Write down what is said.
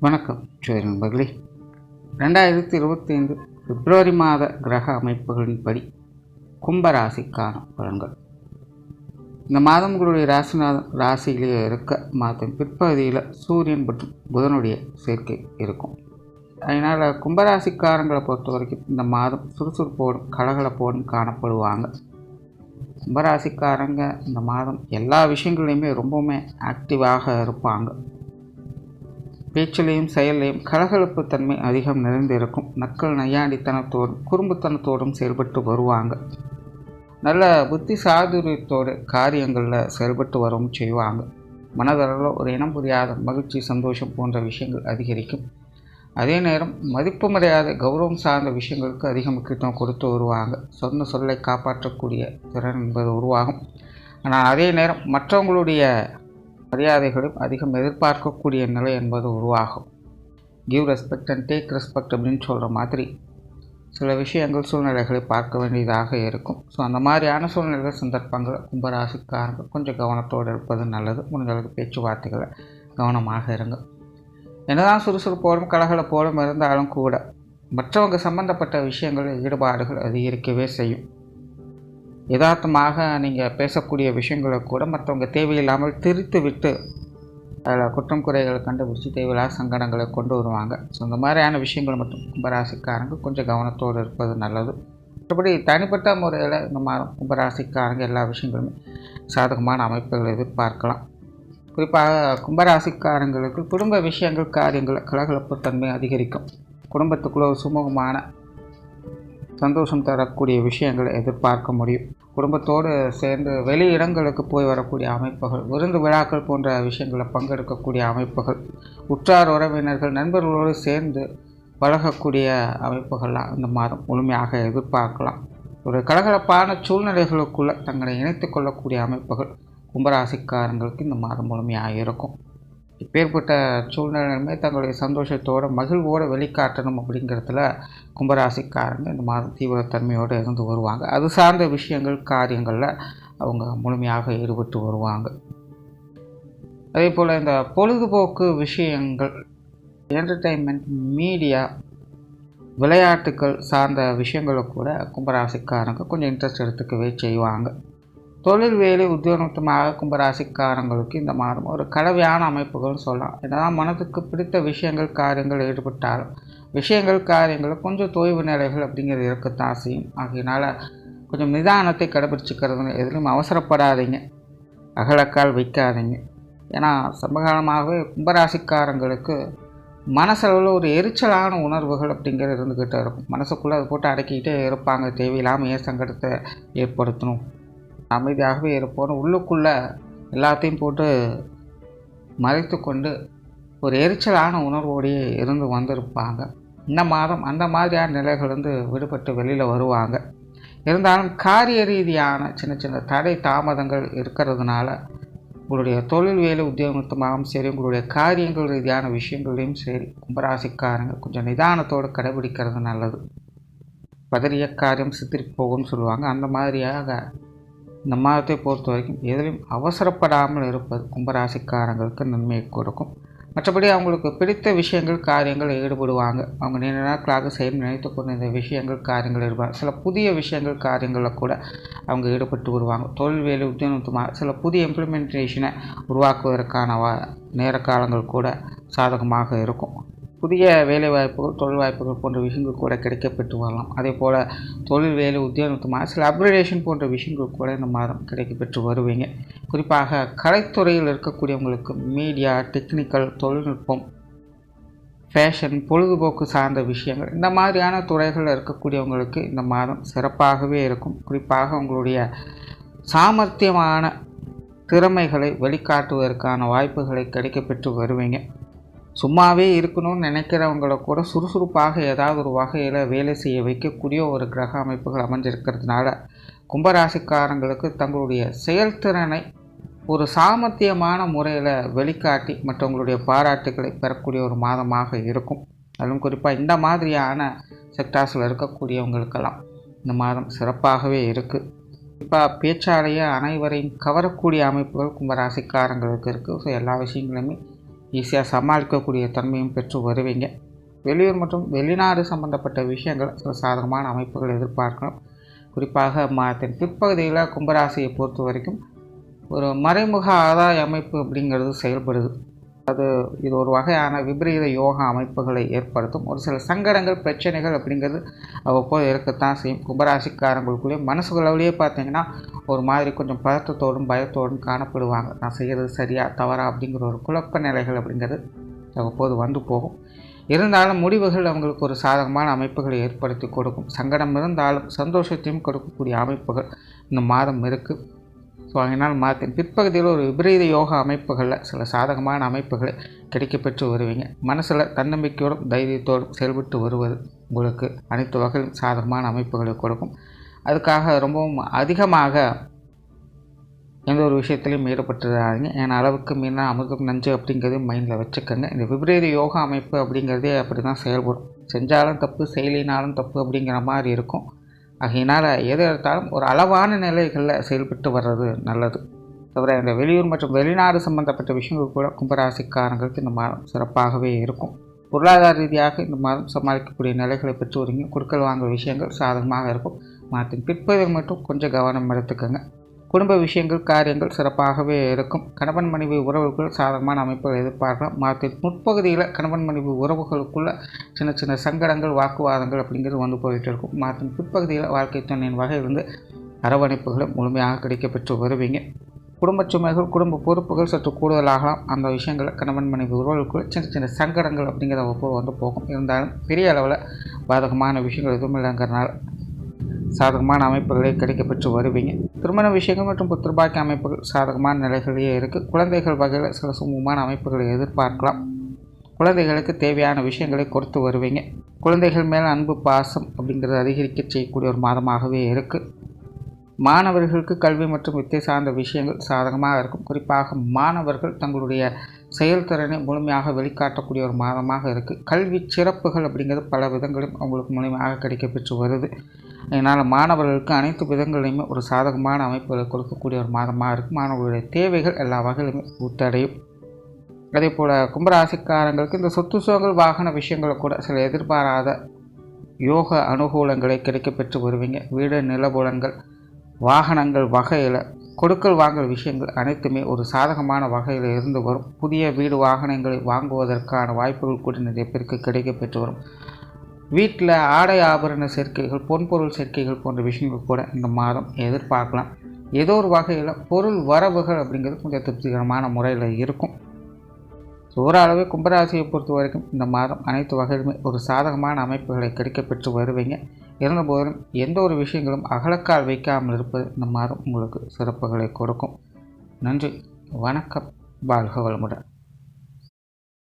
வணக்கம் சரி நண்பர்களே. ரெண்டாயிரத்தி இருபத்தைந்து பிப்ரவரி மாத கிரக அமைப்புகளின்படி கும்பராசிக்கான பலன்கள். இந்த மாதம் உங்களுடைய ராசிநாதன் ராசியிலேயே இருக்க மாதம் பிற்பகுதியில் சூரியன் மற்றும் புதனுடைய சேர்க்கை இருக்கும். அதனால் கும்பராசிக்காரங்களை பொறுத்த வரைக்கும் இந்த மாதம் சுறுசுறுப்போடும் கலகலப்போடும் காணப்படுவாங்க. கும்பராசிக்காரங்க இந்த மாதம் எல்லா விஷயங்களையுமே ரொம்பவுமே ஆக்டிவாக இருப்பாங்க. பேச்சிலையும் செயலையும் கலகலப்பு தன்மை அதிகம் நிறைந்திருக்கும். நக்கல் நையாண்டித்தனத்தோடும் குறும்புத்தனத்தோடும் செயல்பட்டு வருவாங்க. நல்ல புத்தி சாதுரியத்தோடு காரியங்களில் செயல்பட்டு வரவும் செய்வாங்க. மனதளவில் ஒரு இனம் புரியாத மகிழ்ச்சி சந்தோஷம் போன்ற விஷயங்கள் அதிகரிக்கும். அதே நேரம் மதிப்பு மரியாதை கௌரவம் சார்ந்த விஷயங்களுக்கு அதிக முக்கியத்துவம் கொடுத்து வருவாங்க. சொன்ன சொல்லை காப்பாற்றக்கூடிய திறன் என்பது உருவாகும். ஆனால் அதே நேரம் மற்றவங்களுடைய மரியாதைகளும் அதிகம் எதிர்பார்க்கக்கூடிய நிலை என்பது உருவாகும். Give respect and take respect அப்படின்னு சொல்கிற மாதிரி சில விஷயங்கள் சூழ்நிலைகளை பார்க்க வேண்டியதாக இருக்கும். ஸோ அந்த மாதிரியான சூழ்நிலைகள் சந்தர்ப்பங்கள் கும்பராசிக்காரங்க கொஞ்சம் கவனத்தோடு இருப்பது நல்லது. முடிஞ்சளவுக்கு பேச்சுவார்த்தைகளை கவனமாக இருங்க. என்னதான் சுறுசுறுப்போடும் கலகலப்போடும் இருந்தாலும் கூட மற்றவங்க சம்பந்தப்பட்ட விஷயங்களில் ஈடுபாடுகள் அதிகரிக்கவே செய்யும். யதார்த்தமாக நீங்கள் பேசக்கூடிய விஷயங்களை கூட மற்றவங்க தேவையில்லாமல் திரித்து விட்டு அதில் குற்றம் குறைகளை கண்டுபிடிச்சி தேவையில்லாத சங்கடங்களை கொண்டு வருவாங்க. ஸோ இந்த மாதிரியான விஷயங்கள் மட்டும் கும்பராசிக்காரங்க கொஞ்சம் கவனத்தோடு இருப்பது நல்லது. மற்றபடி தனிப்பட்ட முறையில் இந்த மாதிரி கும்பராசிக்காரங்க எல்லா விஷயங்களுமே சாதகமான அமைப்புகளை எதிர்பார்க்கலாம். குறிப்பாக கும்பராசிக்காரங்களுக்கு குடும்ப விஷயங்கள் காரியங்கள் கலகலப்பு தன்மை அதிகரிக்கும். குடும்பத்துக்குள்ள ஒரு சுமூகமான சந்தோஷம் தரக்கூடிய விஷயங்களை எதிர்பார்க்க முடியும். குடும்பத்தோடு சேர்ந்து வெளி இடங்களுக்கு போய் வரக்கூடிய அமைப்புகள் விருந்து விழாக்கள் போன்ற விஷயங்களில் பங்கெடுக்கக்கூடிய அமைப்புகள் உற்றார் உறவினர்கள் நண்பர்களோடு சேர்ந்து பழகக்கூடிய அமைப்புகள்லாம் இந்த மாதம் முழுமையாக எதிர்பார்க்கலாம். ஒரு கலகலப்பான சூழ்நிலைகளுக்குள்ளே தங்களை இணைத்து கொள்ளக்கூடிய அமைப்புகள் கும்பராசிக்காரங்களுக்கு இந்த மாதம் முழுமையாக இருக்கும். இப்பேற்பட்ட சூழ்நிலையுமே தங்களுடைய சந்தோஷத்தோடு மகிழ்வோடு வெளிக்காட்டணும் அப்படிங்கிறதுல கும்பராசிக்காரங்க இந்த மாதம் தீவிரத்தன்மையோடு இருந்து வருவாங்க. அது சார்ந்த விஷயங்கள் காரியங்களில் அவங்க முழுமையாக ஈடுபட்டு வருவாங்க. அதே போல் இந்த பொழுதுபோக்கு விஷயங்கள் என்டர்டெயின்மெண்ட் மீடியா விளையாட்டுக்கள் சார்ந்த விஷயங்களை கூட கும்பராசிக்காரங்க கொஞ்சம் இன்ட்ரெஸ்ட் எடுத்துக்கவே செய்வாங்க. தொழில் வேலை உத்தியோகமாக கும்பராசிக்காரங்களுக்கு இந்த மாதம் ஒரு கலவையான அமைப்புகள்னு சொல்லலாம். என்னதான் மனதுக்கு பிடித்த விஷயங்கள் காரியங்கள் ஈடுபட்டாலும் விஷயங்கள் காரியங்கள் கொஞ்சம் தொய்வு நிலைகள் அப்படிங்கிறது இருக்கத்தான் செய்யும் ஆகையினால் கொஞ்சம் நிதானத்தை கடைபிடிச்சிக்கிறது எதுலையும் அவசரப்படாதீங்க. அகலக்கால் வைக்காதீங்க. ஏன்னா சமகாலமாகவே கும்பராசிக்காரங்களுக்கு மனசளவில் ஒரு எரிச்சலான உணர்வுகள் அப்படிங்கிறது இருந்துக்கிட்டே இருக்கும். மனசுக்குள்ளே அதை போட்டு அடக்கிக்கிட்டே இருப்பாங்க. தேவையில்லாமல் ஏன் சங்கடத்தை ஏற்படுத்தணும்? அமைதியாகவே இருப்போம் உள்ளுக்குள்ளே எல்லாத்தையும் போட்டு மறைத்து கொண்டு ஒரு எரிச்சலான உணர்வோடையே இருந்து வந்திருப்பாங்க. இந்த மாதம் அந்த மாதிரியான நிலைகள்லேருந்து விடுபட்டு வெளியில் வருவாங்க. இருந்தாலும் காரிய ரீதியான சின்ன சின்ன தடை தாமதங்கள் இருக்கிறதுனால உங்களுடைய தொழில் வேலை உத்தியோகத்துமாகவும் சரி உங்களுடைய காரியங்கள் ரீதியான விஷயங்களையும் சரி கும்பராசிக்காரங்க கொஞ்சம் நிதானத்தோடு கடைபிடிக்கிறது நல்லது. பதறிய காரியம் சித்திரி போகும்னு சொல்லுவாங்க. அந்த மாதிரியாக இந்த மாதத்தை பொறுத்த வரைக்கும் எதிலும் அவசரப்படாமல் இருப்பது கும்பராசிக்காரங்களுக்கு நன்மையை கொடுக்கும். மற்றபடி அவங்களுக்கு பிடித்த விஷயங்கள் காரியங்கள் ஈடுபடுவாங்க. அவங்க நீண்ட நாட்களாக செய்ய நினைத்து கொண்ட இந்த விஷயங்கள் காரியங்கள் இருப்பாங்க சில புதிய விஷயங்கள் காரியங்களில் கூட அவங்க ஈடுபட்டு வருவாங்க. தொழில் வேலை உத்தியோகமாக சில புதிய இம்ப்ளிமெண்டேஷனை உருவாக்குவதற்கான வா நேர காலங்கள் கூட சாதகமாக இருக்கும். புதிய வேலை வாய்ப்புகள் தொழில் வாய்ப்புகள் போன்ற விஷயங்கள் கூட கிடைக்கப்பெற்று வரலாம். அதே போல் தொழில் வேலை உத்தியோகமாக சில அப்கிரேடேஷன் போன்ற விஷயங்கள் கூட இந்த மாதம் கிடைக்கப்பெற்று வருவீங்க. குறிப்பாக கலைத்துறையில் இருக்கக்கூடியவங்களுக்கு மீடியா டெக்னிக்கல் தொழில்நுட்பம் ஃபேஷன் பொழுதுபோக்கு சார்ந்த விஷயங்கள் இந்த மாதிரியான துறைகளில் இருக்கக்கூடியவங்களுக்கு இந்த மாதம் சிறப்பாகவே இருக்கும். குறிப்பாக உங்களுடைய சாமர்த்தியமான திறமைகளை வெளிக்காட்டுவதற்கான வாய்ப்புகளை கிடைக்கப்பெற்று வருவீங்க. சும்மாவே இருக்கணும்னு நினைக்கிறவங்கள கூட சுறுசுறுப்பாக ஏதாவது ஒரு வகையில் வேலை செய்ய வைக்கக்கூடிய ஒரு கிரக அமைப்புகள் அமைஞ்சிருக்கிறதுனால கும்பராசிக்காரங்களுக்கு தங்களுடைய செயல்திறனை ஒரு சாமர்த்தியமான முறையில் வெளிக்காட்டி மற்றவங்களுடைய பாராட்டுகளை பெறக்கூடிய ஒரு மாதமாக இருக்கும். அதுவும் குறிப்பாக இந்த மாதிரியான செக்டார்ஸில் இருக்கக்கூடியவங்களுக்கெல்லாம் இந்த மாதம் சிறப்பாகவே இருக்குது குறிப்பாக பேச்சாலேயே அனைவரையும் கவரக்கூடிய அமைப்புகள் கும்பராசிக்காரங்களுக்கு இருக்குது ஸோ எல்லா விஷயங்களுமே ஈஸியாக சமாளிக்கக்கூடிய தன்மையும் பெற்று வருவீங்க. வெளியூர் மற்றும் வெளிநாடு சம்பந்தப்பட்ட விஷயங்கள் சில சாதகமான அமைப்புகள் எதிர்பார்க்கலாம். குறிப்பாக மாதத்தின் பிற்பகுதியில் கும்பராசியை பொறுத்த வரைக்கும் ஒரு மறைமுக ஆதாய அமைப்பு அப்படிங்கிறது செயல்படுது. அது இது ஒரு வகையான விபரீத யோகா அமைப்புகளை ஏற்படுத்தும். ஒரு சில சங்கடங்கள் பிரச்சனைகள் அப்படிங்கிறது அவ்வப்போது இருக்கத்தான் செய்யும். கும்பராசிக்காரங்களுக்குள்ளேயே மனசுகளவுலேயே பார்த்தீங்கன்னா ஒரு மாதிரி கொஞ்சம் பதட்டத்தோடும் பயத்தோடும் காணப்படுவாங்க. நான் செய்கிறது சரியா தவறா அப்படிங்கிற ஒரு குழப்ப நிலைகள் அப்படிங்கிறது அவ்வப்போது வந்து போகும். இருந்தாலும் முடிவுகள் அவங்களுக்கு ஒரு சாதகமான அமைப்புகளை ஏற்படுத்தி கொடுக்கும். சங்கடம் இருந்தாலும் சந்தோஷத்தையும் கொடுக்கக்கூடிய அமைப்புகள் இந்த மாதம் இருக்குது வாங்கினால் அதனால் பிற்பகுதியில் ஒரு விபரீத யோகா அமைப்புகளில் சில சாதகமான அமைப்புகளை கிடைக்கப்பெற்று வருவீங்க. மனசில் தன்னம்பிக்கையோடும் தைரியத்தோடும் செயல்பட்டு வருவது உங்களுக்கு அனைத்து வகையிலும் சாதகமான அமைப்புகளை கொடுக்கும். அதுக்காக ரொம்பவும் அதிகமாக எந்த ஒரு விஷயத்துலையும் ஈடுபட்டுறாங்க ஏன்னா அளவுக்கு மீனா அமிர்தம் நஞ்சு அப்படிங்கிறது மைண்டில் வச்சுக்கோங்க. இந்த விபரீத யோகா அமைப்பு அப்படிங்கிறதே அப்படி தான் செயல்படும். செஞ்சாலும் தப்பு செயலினாலும் தப்பு அப்படிங்கிற மாதிரி இருக்கும். ஆகையினால் எது எடுத்தாலும் ஒரு அளவான நிலைகளில் செயல்பட்டு வர்றது நல்லது. தவிர இந்த வெளியூர் மற்றும் வெளிநாடு சம்பந்தப்பட்ட விஷயங்கள் கூட கும்பராசிக்காரங்களுக்கு இந்த மாதம் சிறப்பாகவே இருக்கும். பொருளாதார ரீதியாக இந்த மாதம் சமாளிக்கக்கூடிய நிலைகளை பெற்று வரீங்க கொடுக்கல் வாங்க விஷயங்கள் சாதகமாக இருக்கும். மாதத்தின் பிற்பதில் மட்டும் கொஞ்சம் கவனம் எடுத்துக்கோங்க. குடும்ப விஷயங்கள் காரியங்கள் சிறப்பாகவே இருக்கும். கணவன் மனைவி உறவுகள் சாதகமான அமைப்புகள் எதிர்பார்க்கலாம். மாதத்தின் முற்பகுதியில் கணவன் மனைவி உறவுகளுக்குள்ள சின்ன சின்ன சங்கடங்கள் வாக்குவாதங்கள் அப்படிங்கிறது வந்து போயிட்டு இருக்கும். மாதத்தின் பிற்பகுதியில் வாழ்க்கை துணையின் வகையிலிருந்து அரவணைப்புகளை முழுமையாக கிடைக்கப்பெற்று வருவீங்க. குடும்ப சுமைகள் குடும்ப பொறுப்புகள் சற்று கூடுதலாகலாம். அந்த விஷயங்களை கணவன் மனைவி உறவுகளுக்குள்ள சின்ன சின்ன சங்கடங்கள் அப்படிங்கிறத ஒப்பு வந்து போகும். இருந்தாலும் பெரிய அளவில் பாதகமான விஷயங்கள் எதுவும் இல்லைங்கிறனால சாதகமான அமைப்புகளை கிடைக்கப்பெற்று வருவீங்க. திருமண விஷயங்கள் மற்றும் புத்திரபாக்கிய அமைப்புகள் சாதகமான நிலைகளையே இருக்குது குழந்தைகள் வகையில் சில சுமூகமான அமைப்புகளை எதிர்பார்க்கலாம். குழந்தைகளுக்கு தேவையான விஷயங்களை கொடுத்து வருவீங்க. குழந்தைகள் மேல் அன்பு பாசம் அப்படிங்கிறது அதிகரிக்க செய்யக்கூடிய ஒரு மாதமாகவே இருக்குது மாணவர்களுக்கு கல்வி மற்றும் வித்தை சார்ந்த விஷயங்கள் சாதகமாக இருக்கும். குறிப்பாக மாணவர்கள் தங்களுடைய செயல்திறனை முழுமையாக வெளிக்காட்டக்கூடிய ஒரு மாதமாக இருக்குது கல்வி சிறப்புகள் அப்படிங்கிறது பல விதங்களும் அவங்களுக்கு முழுமையாக கிடைக்கப்பெற்று வருது. இதனால் மாணவர்களுக்கு அனைத்து விதங்களையுமே ஒரு சாதகமான அமைப்புகளை கொடுக்கக்கூடிய ஒரு மாதமாக இருக்கும் மாணவர்களுடைய தேவைகள் எல்லா வகையிலுமே பூத்தடையும் அதே போல் கும்பராசிக்காரங்களுக்கு இந்த சொத்து சுகங்கள் வாகன விஷயங்களை கூட சில எதிர்பாராத யோக அனுகூலங்களை கிடைக்கப்பெற்று வருவீங்க. வீடு நிலபுலங்கள் வாகனங்கள் வகையில் கொடுக்கல் வாங்கல் விஷயங்கள் அனைத்துமே ஒரு சாதகமான வகையில் இருந்து வரும். புதிய வீடு வாகனங்களை வாங்குவதற்கான வாய்ப்புகள் கூட நிறைய பேருக்கு கிடைக்கப்பெற்று வரும். வீட்டில் ஆடை ஆபரண சேர்க்கைகள் பொன்பொருள் சேர்க்கைகள் போன்ற விஷயங்கள் கூட இந்த மாதம் எதிர்பார்க்கலாம். ஏதோ ஒரு வகையில் பொருள் வரவுகள் அப்படிங்கிறது கொஞ்சம் திருப்திகரமான முறையில் இருக்கும். ஓரளவு கும்பராசியை பொறுத்த வரைக்கும் இந்த மாதம் அனைத்து வகையிலுமே ஒரு சாதகமான அமைப்புகளை கிடைக்கப்பெற்று வருவீங்க. இருந்தபோதிலும் எந்த ஒரு விஷயங்களும் அகலக்கால் வைக்காமல் இருப்பது இந்த மாதம் உங்களுக்கு சிறப்புகளை கொடுக்கும். நன்றி வணக்கம் வாழ்க வளமுடன்